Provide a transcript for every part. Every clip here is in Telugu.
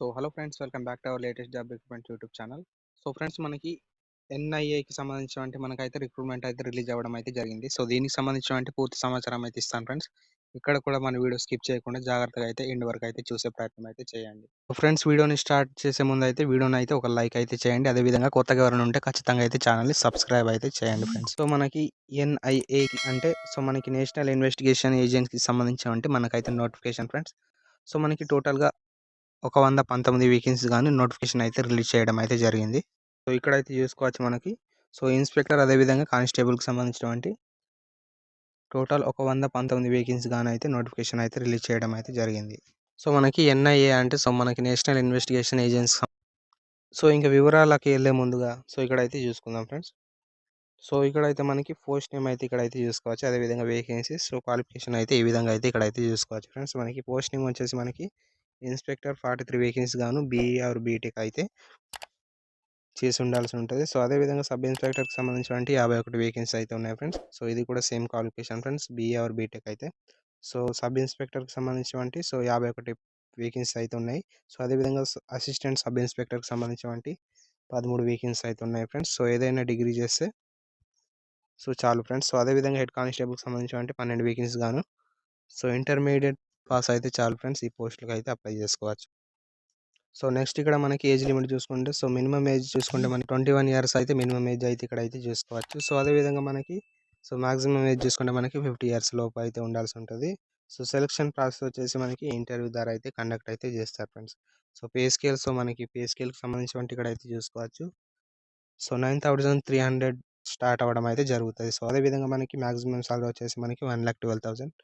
So hello friends welcome back to our latest job recruitment YouTube channel. So friends మనకి ఎన్ఐఏకి సంబంధించినటువంటి మనకైతే రిక్రూట్మెంట్ అయితే రిలీజ్ అవ్వడం అయితే జరిగింది. సో దీనికి సంబంధించినటువంటి పూర్తి సమాచారం అయితే ఇస్తాను ఫ్రెండ్స్. ఇక్కడ కూడా మన వీడియో స్కిప్ చేయకుండా జాగ్రత్తగా అయితే ఎండ్ వరకు అయితే చూసే ప్రయత్నం అయితే చేయండి. ఫ్రెండ్స్ వీడియోని స్టార్ట్ చేసే ముందు అయితే వీడియోని అయితే ఒక లైక్ అయితే చేయండి. అదేవిధంగా కొత్తగా ఎవరైనా ఉంటే ఖచ్చితంగా అయితే ఛానల్ని సబ్స్క్రైబ్ అయితే చేయండి ఫ్రెండ్స్. సో మనకి ఎన్ఐఏ అంటే సో మనకి నేషనల్ ఇన్వెస్టిగేషన్ ఏజెన్సీకి సంబంధించినటువంటి మనకైతే నోటిఫికేషన్ ఫ్రెండ్స్. సో మనకి టోటల్గా ఒక వంద పంతొమ్మిది వీకెన్సీ కానీ నోటిఫికేషన్ అయితే రిలీజ్ చేయడం అయితే జరిగింది. సో ఇక్కడైతే చూసుకోవచ్చు మనకి. సో ఇన్స్పెక్టర్ అదేవిధంగా కానిస్టేబుల్కి సంబంధించినటువంటి టోటల్ ఒక వంద పంతొమ్మిది వేకెన్సీ కానీ అయితే నోటిఫికేషన్ అయితే రిలీజ్ చేయడం అయితే జరిగింది. సో మనకి ఎన్ఐఏ అంటే సో మనకి నేషనల్ ఇన్వెస్టిగేషన్ ఏజెన్సీ సో ఇంకా వివరాలకి వెళ్ళే ముందుగా సో ఇక్కడైతే చూసుకుందాం ఫ్రెండ్స్ సో ఇక్కడైతే మనకి పోస్ట్ నేమ్ అయితే ఇక్కడైతే చూసుకోవచ్చు. అదేవిధంగా వేకెన్సీస్ సో క్వాలిఫికేషన్ అయితే ఈ విధంగా అయితే ఇక్కడైతే చూసుకోవచ్చు ఫ్రెండ్స్ మనకి పోస్ట్ నేమ్ వచ్చేసి మనకి ఇన్స్పెక్టర్ ఫార్టీ త్రీ వేకెన్సీ గాను బీఈ ఆర్ బీటెక్ అయితే చేసి ఉండాల్సి ఉంటుంది. సో అదేవిధంగా సబ్ ఇన్స్పెక్టర్కి సంబంధించినటువంటి యాభై ఒకటి వేకెన్సీ అయితే ఉన్నాయి ఫ్రెండ్స్. సో ఇది కూడా same qualification friends BE or BTech అయితే. సో సబ్ ఇన్స్పెక్టర్కి సంబంధించినటువంటి సో యాభై ఒకటి వేకెన్సీ అయితే ఉన్నాయి. సో అదేవిధంగా అసిస్టెంట్ సబ్ ఇన్స్పెక్టర్కి సంబంధించినటువంటి పదమూడు వేకెన్సీ అయితే ఉన్నాయి ఫ్రెండ్స్. సో ఏదైనా డిగ్రీ చేస్తే సో చాలు ఫ్రెండ్స్. సో అదేవిధంగా హెడ్ కానిస్టేబుల్కి సంబంధించినటువంటి పన్నెండు వేకెన్సీ గాను. సో ఇంటర్మీడియట్ పాస్ అయితే చాలు ఫ్రెండ్స్. ఈ పోస్టులకు అయితే అప్లై చేసుకోవచ్చు. సో నెక్స్ట్ ఇక్కడ మనకి ఏజ్ లిమిట్ చూసుకుంటే సో మినిమం ఏజ్ చూసుకుంటే మనకి ట్వంటీ వన్ ఇయర్స్ అయితే మినిమం ఏజ్ అయితే ఇక్కడ అయితే చూసుకోవచ్చు. సో అదేవిధంగా మనకి సో మాక్సిమం ఏజ్ చూసుకుంటే మనకి ఫిఫ్టీ ఇయర్స్ లోపు అయితే ఉండాల్సి ఉంటుంది. సో సెలక్షన్ ప్రాసెస్ వచ్చేసి మనకి ఇంటర్వ్యూ ద్వారా అయితే కండక్ట్ అయితే చేస్తారు friends. So pay scale so మనకి పే స్కేల్కి సంబంధించినటువంటి ఇక్కడ అయితే చూసుకోవచ్చు. So nine thousand three hundred start అవ్వడం అయితే జరుగుతుంది. సో అదేవిధంగా మనకి మాక్సిమం సాలరీ వచ్చేసి మనకి one lakh twelve thousand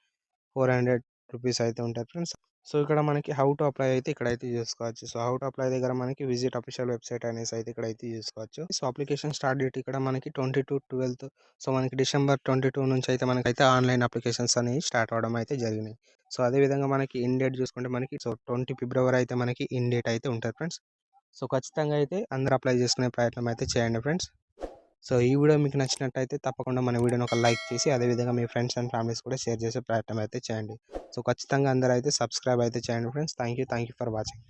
four hundred rupees అయితే ఉంటాయి ఫ్రెండ్స్ సో ఇక్కడ మనకి హౌ టు అప్లై అయితే ఇక్కడ అయితే చూసుకోవచ్చు. సో హౌ టు అప్లై దగ్గర మనకి విజిట్ అఫీషియల్ వెబ్సైట్ అనేసి అయితే ఇక్కడ అయితే చూసుకోవచ్చు. సో అప్లికేషన్ స్టార్ట్ డేట్ ఇక్కడ మనకి ట్వంటీ టు ట్వెల్త్ సో మనకి డిసెంబర్ ట్వంటీ టూ నుంచి అయితే మనకైతే ఆన్లైన్ అప్లికేషన్స్ అనేవి స్టార్ట్ అవడం అయితే జరిగినాయి. సో అదేవిధంగా మనకి ఇన్ డేట్ చూసుకుంటే మనకి సో ట్వంటీ ఫిబ్రవరి అయితే మనకి ఇన్ డేట్ అయితే ఉంటుంది ఫ్రెండ్స్ సో ఖచ్చితంగా అయితే అందరూ అప్లై చేసుకునే ప్రయత్నం అయితే చేయండి ఫ్రెండ్స్ సో ఈ వీడియో మీకు నచ్చినట్టయితే తప్పకుండా మన వీడియోని ఒక లైక్ చేసి అదేవిధంగా మీ ఫ్రెండ్స్ అండ్ ఫ్యామిలీస్ కూడా షేర్ చేసే ప్రయత్నం అయితే చేయండి. సో ఖచ్చితంగా అందరూ అయితే సబ్స్క్రైబ్ అయితే చేయండి friends. Thank you thank you for watching.